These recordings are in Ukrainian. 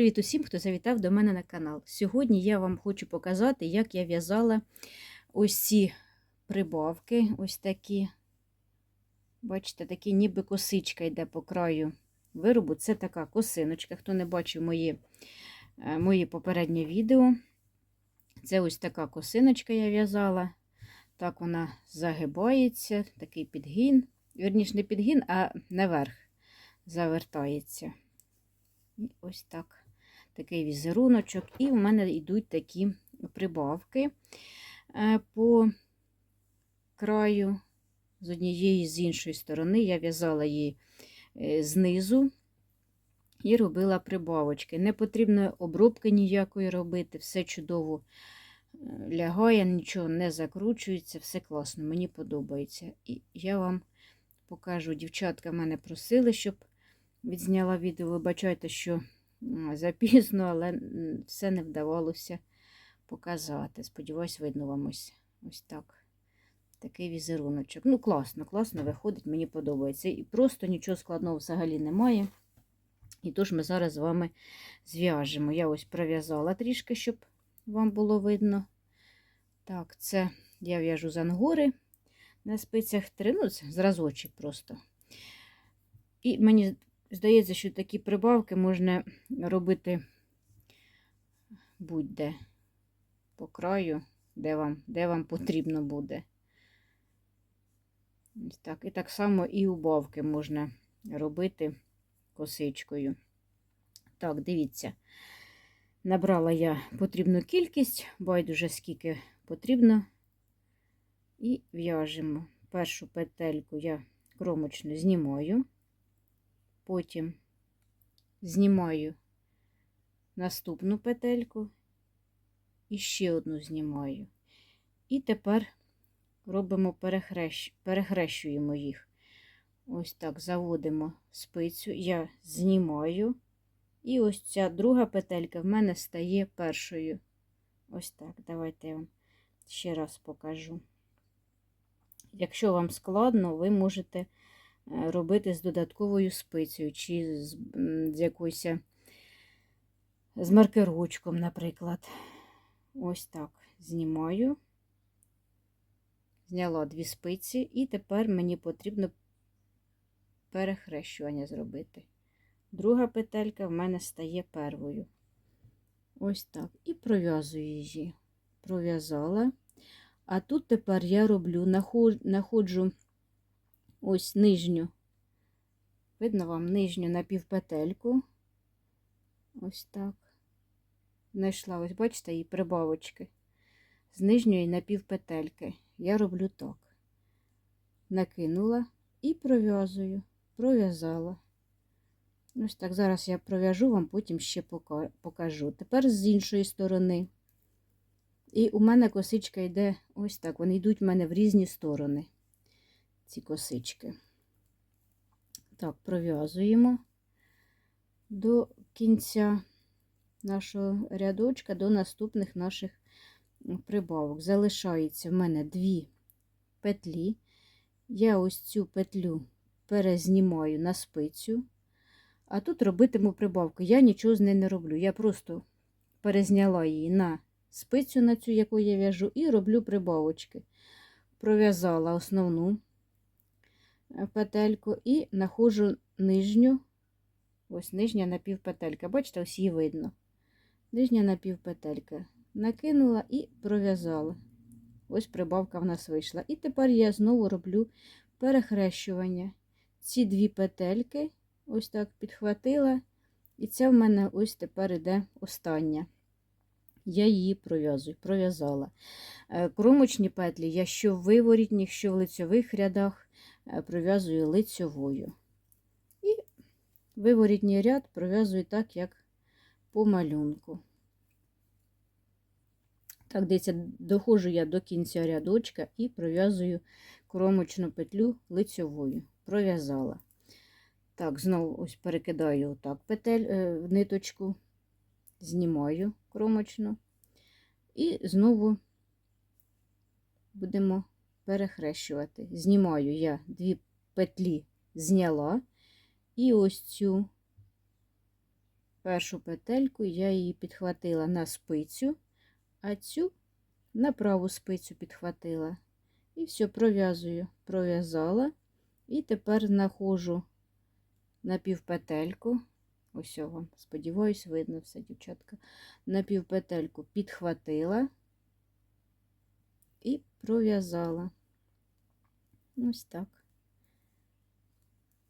привіт усім, хто завітав до мене на канал. Сьогодні я вам хочу показати, як я в'язала ось прибавки, ось такі. Бачите, такі ніби косичка йде по краю виробу. Це така косиночка. Хто не бачив мої, е, мої попереднє відео. Це ось така косиночка я в'язала. Так вона загибається, такий підгін. Вірніше, не підгін, а наверх завертається. І ось так. Такий візеруночок. І в мене йдуть такі прибавки е, по краю з однієї з іншої сторони. Я в'язала її е, знизу і робила прибавочки. Не потрібно обробки ніякої робити, все чудово е, лягає, нічого не закручується, все класно, мені подобається. І я вам покажу, дівчатка мене просили, щоб відзняла відео. Вибачайте, що запізно, але все не вдавалося показати. Сподіваюсь, видно вам ось, ось так. Такий візеруночок. Ну, класно, класно виходить, мені подобається. І просто нічого складного взагалі немає. І тож ми зараз з вами зв'яжемо. Я ось пров'язала трішки, щоб вам було видно. Так, це я в'яжу з ангори на спицях 3, ну, це просто. І мені здається, що такі прибавки можна робити будь-де по краю, де вам, де вам потрібно буде. Ось так. І так само і убавки можна робити косичкою. Так, дивіться, набрала я потрібну кількість, байдуже скільки потрібно, і в'яжемо. Першу петельку я кромочно знімаю, потім знімаю наступну петельку і ще одну знімаю. І тепер робимо перехрещ... перехрещуємо їх. Ось так заводимо спицю, я знімаю, і ось ця друга петелька в мене стає першою. Ось так. Давайте я вам ще раз покажу. Якщо вам складно, ви можете робити з додатковою спицею, чи з, з якоюсь з маркерочком, наприклад. Ось так знімаю, зняла дві спиці, і тепер мені потрібно перехрещування зробити. Друга петелька в мене стає первою. Ось так. І пров'язую її. Пров'язала. А тут тепер я роблю, находжу ось нижню, видно вам нижню напівпетельку. Ось так. Знайшла, ось, бачите, її прибавочки. З нижньої напівпетельки. Я роблю так. Накинула і пров'язую, пров'язала. Ось так, зараз я пров'яжу вам, потім ще покажу. Тепер з іншої сторони. І у мене косичка йде ось так. Вони йдуть в мене в різні сторони, ці косички. Так, пров'язуємо до кінця нашого рядочка, до наступних наших прибавок. Залишається в мене дві петлі. Я ось цю петлю перезнімаю на спицю, а тут робитиму прибавку. Я нічого з нею не роблю. Я просто перезняла її на спицю на цю, яку я в'яжу, і роблю прибавочки. Пров'язала основну петельку і нахожу нижню, ось нижня напівпетелька. Бачите, ось її видно. Нижня напівпетелька. Накинула і пров'язала. Ось прибавка в нас вийшла. І тепер я знову роблю перехрещування. Ці дві петельки, ось так підхватила, і це в мене ось тепер іде остання я її пров'язую, пров'язала. Е, кромочні петлі я що в виворітніх, що в лицьових рядах пров'язую лицьовою. І виворітній ряд пров'язую так, як по малюнку. Так, дивіться, доходжу я до кінця рядочка і пров'язую кромочну петлю лицьовою. Пров'язала. Так, знову ось перекидаю отак петель е, в ниточку знімаю кромочну, і знову будемо перехрещувати. Знімаю я дві петлі зняла, і ось цю першу петельку я її підхватила на спицю, а цю на праву спицю підхватила. І все, пров'язую, пров'язала. І тепер знаходжу напівпетельку. Ось вам, сподіваюсь, видно все, дівчатка. Напівпетельку підхватила і пров'язала. Ось так.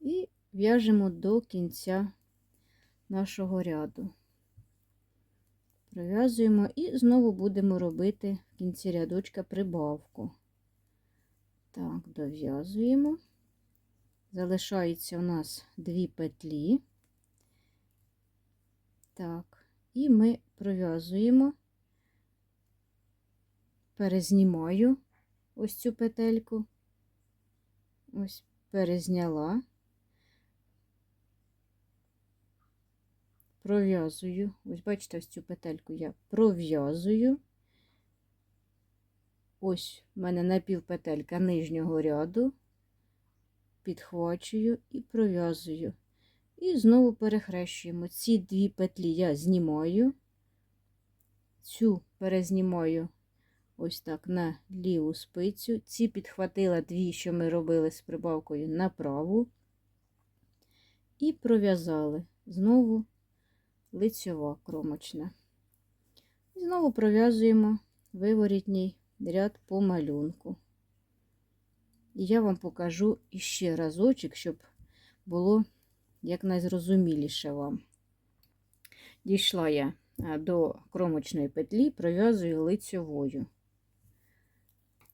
І в'яжемо до кінця нашого ряду. Пров'язуємо і знову будемо робити в кінці рядочка прибавку. Так, дов'язуємо. Залишається у нас дві петлі. Так, і ми пров'язуємо, перезнімаю ось цю петельку, ось перезняла, пров'язую, ось бачите, ось цю петельку я пров'язую. Ось в мене напівпетелька нижнього ряду, підхвачую і пров'язую. І знову перехрещуємо. Ці дві петлі я знімаю, цю перезнімаю ось так на ліву спицю. Ці підхватила дві, що ми робили з прибавкою на праву, і пров'язали знову лицьова кромочна. І знову пров'язуємо виворітній ряд по малюнку. І я вам покажу іще разочок, щоб було як найзрозуміліше вам. Дійшла я до кромочної петлі, пров'язую лицьовою.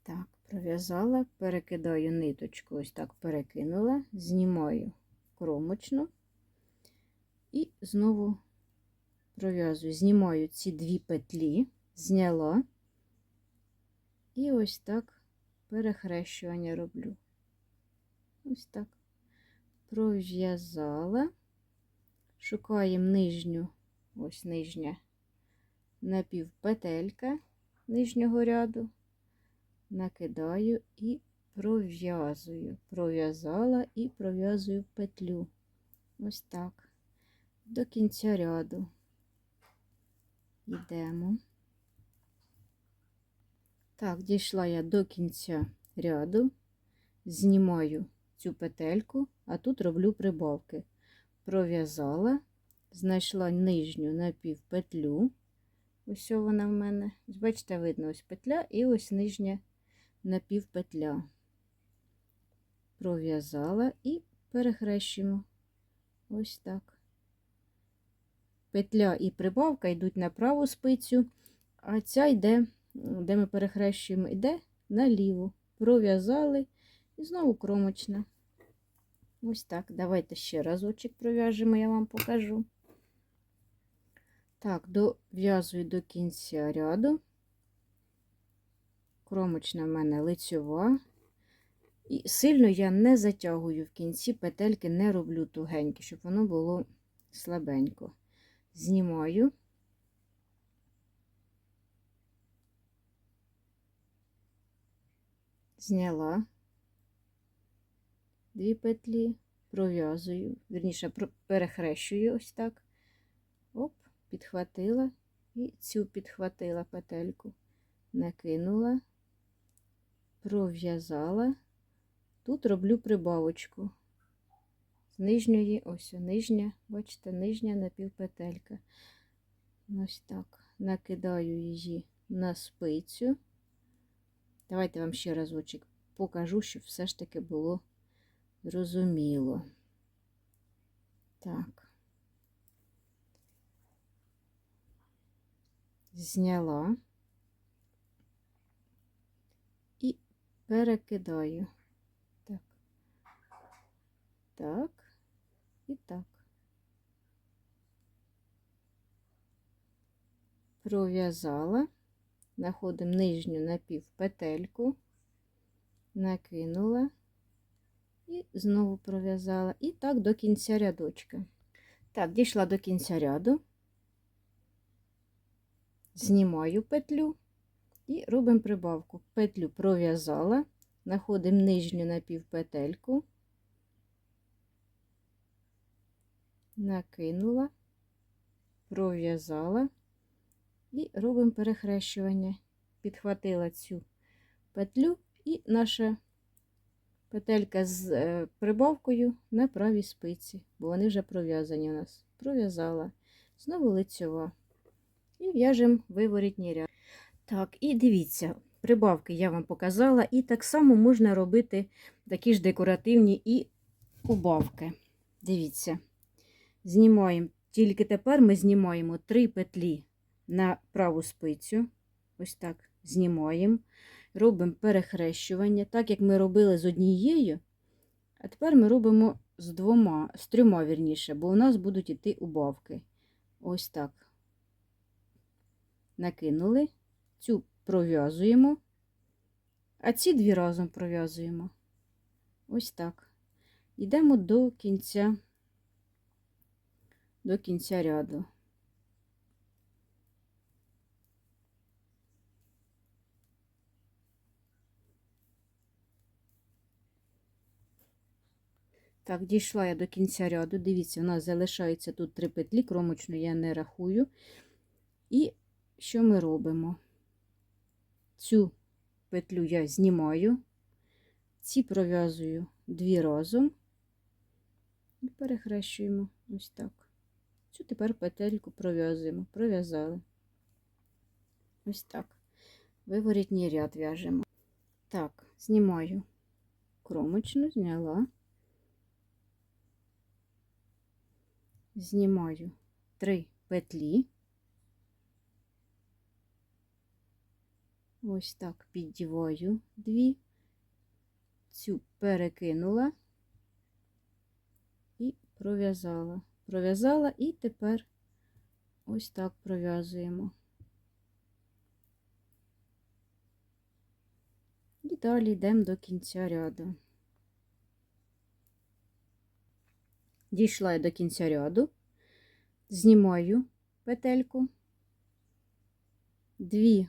Так, пров'язала, перекидаю ниточку, ось так перекинула, знімаю кромочну і знову пров'язую, знімаю ці дві петлі, зняла, і ось так перехрещування роблю. Ось так. Пров'язала, шукаємо нижню, ось нижня напівпетелька нижнього ряду, накидаю і пров'язую, пров'язала і пров'язую петлю. Ось так, до кінця ряду. Йдемо. Так, дійшла я до кінця ряду, знімаю цю петельку, а тут роблю прибавки. Пров'язала, знайшла нижню напівпетлю. Ось вона в мене. Бачите, видно, ось петля і ось нижня напівпетля. Пров'язала і перехрещуємо. Ось так. Петля і прибавка йдуть на праву спицю, а ця йде, де ми перехрещуємо, йде на ліву. Пров'язали і знову кромочна. Ось так. Давайте ще разочок пров'яжемо, я вам покажу. Так, дов'язую до кінця ряду. Кромочна в мене лицьова. І сильно я не затягую в кінці петельки, не роблю тугенькі, щоб воно було слабенько. Знімаю. Зняла дві петлі, пров'язую, вірніше, перехрещую ось так. Оп, підхватила і цю підхватила петельку, накинула, пров'язала. Тут роблю прибавочку. З нижньої, ось нижня, бачите, нижня напівпетелька. Ось так. Накидаю її на спицю. Давайте вам ще разочок покажу, щоб все ж таки було зрозуміло. Так, зняла і перекидаю. Так, так. І так. Пров'язала, знаходимо нижню напівпетельку, накинула. І знову пров'язала, і так до кінця рядочка. Так, дійшла до кінця ряду, знімаю петлю і робимо прибавку. Петлю пров'язала, знаходимо нижню напівпетельку, накинула, пров'язала і робимо перехрещування. Підхватила цю петлю і наша петелька з е, прибавкою на правій спиці, бо вони вже пров'язані у нас. Пров'язала. Знову лицьова. І в'яжемо виворітній ряд. Так, і дивіться, прибавки я вам показала, і так само можна робити такі ж декоративні і убавки. Дивіться, знімаємо, тільки тепер ми знімаємо три петлі на праву спицю. Ось так знімаємо, робимо перехрещування, так як ми робили з однією. А тепер ми робимо з двома, з трьома вірніше, бо у нас будуть іти убавки. Ось так. Накинули, цю пров'язуємо, а ці дві разом пров'язуємо. Ось так. Йдемо до кінця, до кінця ряду. Так, дійшла я до кінця ряду. Дивіться, у нас залишається тут три петлі, кромочну я не рахую. І що ми робимо? Цю петлю я знімаю, ці пров'язую дві разом і перехрещуємо ось так. Цю тепер петельку пров'язуємо, пров'язали. Ось так. Виворітній ряд в'яжемо. Так, знімаю кромочну, зняла. знімаю три петлі. Ось так піддіваю дві, цю перекинула і пров'язала. Пров'язала і тепер ось так пров'язуємо. І далі йдемо до кінця ряду. Дійшла я до кінця ряду, знімаю петельку, дві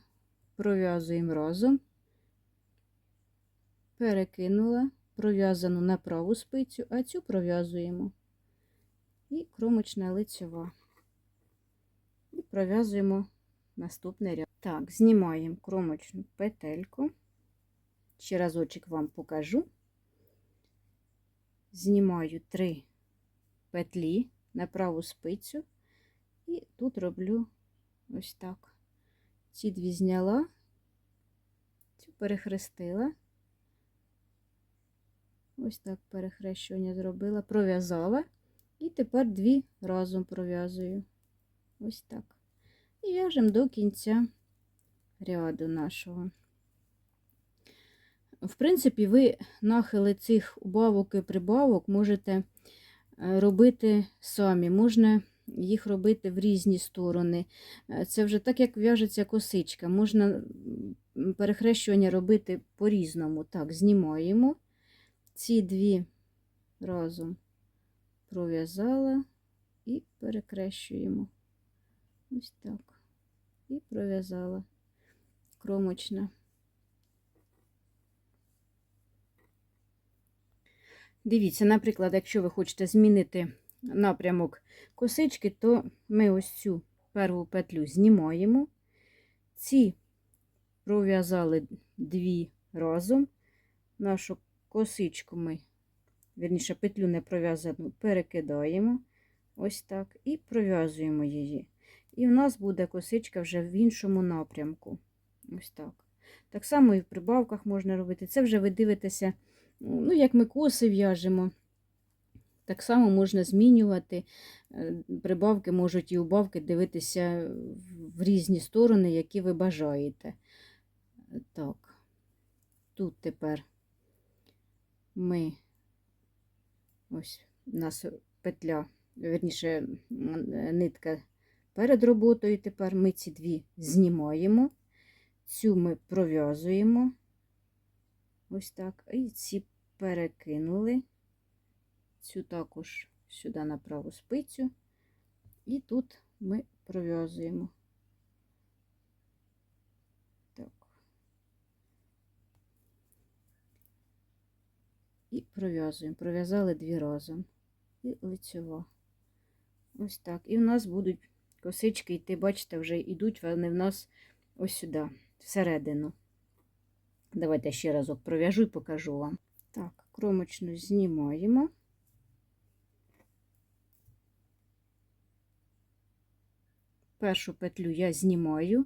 пров'язуємо разом, перекинула, пров'язану на праву спицю, а цю пров'язуємо і кромочна лицьова. І пров'язуємо наступний ряд. Так, знімаємо кромочну петельку. Ще разочок вам покажу. Знімаю три петлі на праву спицю, і тут роблю ось так. Ці дві зняла, цю перехрестила, ось так перехрещування зробила, пров'язала, і тепер дві разом пров'язую. Ось так. І в'яжемо до кінця ряду нашого. В принципі, ви нахили цих убавок і прибавок можете Е, робити самі. Можна їх робити в різні сторони. Е, це вже так, як в'яжеться косичка. Можна перехрещування робити по-різному. Так, знімаємо ці дві разом пров'язала і перекрещуємо. Ось так. І пров'язала кромочна. Дивіться, наприклад, якщо ви хочете змінити напрямок косички, то ми ось цю перву петлю знімаємо. Ці пров'язали дві разом. Нашу косичку ми, вірніше, петлю не пров'язану, перекидаємо ось так, і пров'язуємо її. І в нас буде косичка вже в іншому напрямку. Ось так. Так само і в прибавках можна робити. Це вже ви дивитеся. Ну, як ми коси в'яжемо, так само можна змінювати. Е, прибавки можуть і убавки дивитися в різні сторони, які ви бажаєте. Так, тут тепер ми ось у нас петля, верніше, нитка перед роботою. Тепер ми ці дві знімаємо, цю ми пров'язуємо. Ось так. І ці перекинули цю також сюди на праву спицю, і тут ми пров'язуємо. Так. І пров'язуємо. Пров'язали дві разом. І лицьова. Ось так. І в нас будуть косички йти, бачите, вже йдуть вони в нас ось сюди, всередину. Давайте ще разок пров'яжу і покажу вам. Так, кромочну знімаємо. Першу петлю я знімаю,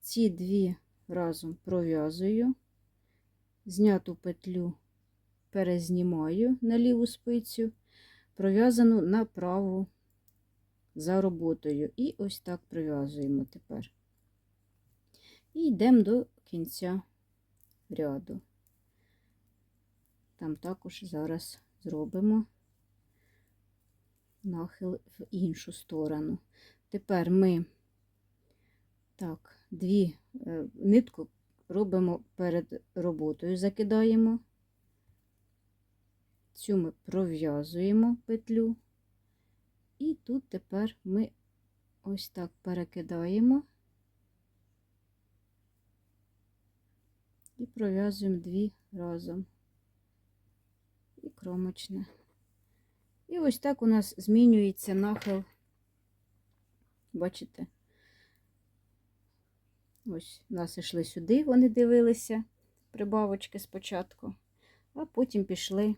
ці дві разом пров'язую, зняту петлю перезнімаю на ліву спицю, пров'язану на праву за роботою. І ось так пров'язуємо тепер. І йдемо до кінця ряду. Там також зараз зробимо нахил в іншу сторону. Тепер ми так, дві е, нитку робимо перед роботою, закидаємо. Цю ми пров'язуємо петлю, і тут тепер ми ось так перекидаємо і пров'язуємо дві разом і кромочне. І ось так у нас змінюється нахил, бачите? Ось у нас йшли сюди, вони дивилися прибавочки спочатку, а потім пішли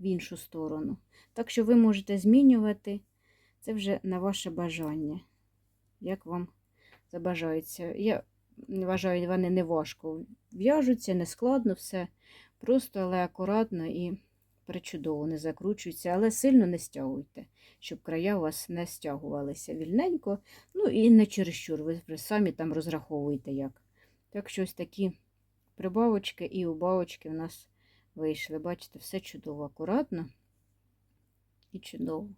в іншу сторону. Так що ви можете змінювати це вже на ваше бажання, як вам забажається. Я вважаю, вони не важко в'яжуться, не складно, все просто, але акуратно і причудово не закручуються, але сильно не стягуйте, щоб края у вас не стягувалися вільненько. Ну і не чересчур, ви самі там розраховуєте як. Так що ось такі прибавочки і убавочки в нас вийшли. Бачите, все чудово, акуратно і чудово.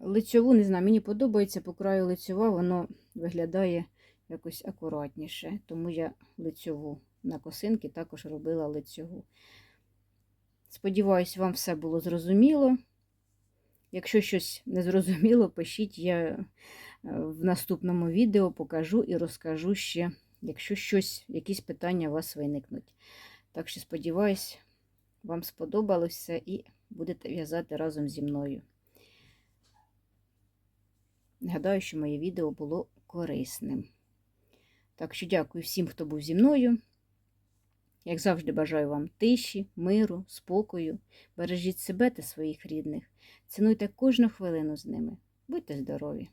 Лицьову, не знаю, мені подобається по краю лицьова, воно виглядає якось акуратніше, тому я лицьову на косинки також робила лицьову. Сподіваюсь, вам все було зрозуміло. Якщо щось не зрозуміло, пишіть, я е, в наступному відео покажу і розкажу ще, якщо щось, якісь питання у вас виникнуть. Так що, сподіваюсь, вам сподобалося і будете в'язати разом зі мною. Гадаю, що моє відео було корисним. Так що дякую всім, хто був зі мною. Як завжди, бажаю вам тиші, миру, спокою. Бережіть себе та своїх рідних. Цінуйте кожну хвилину з ними. Будьте здорові!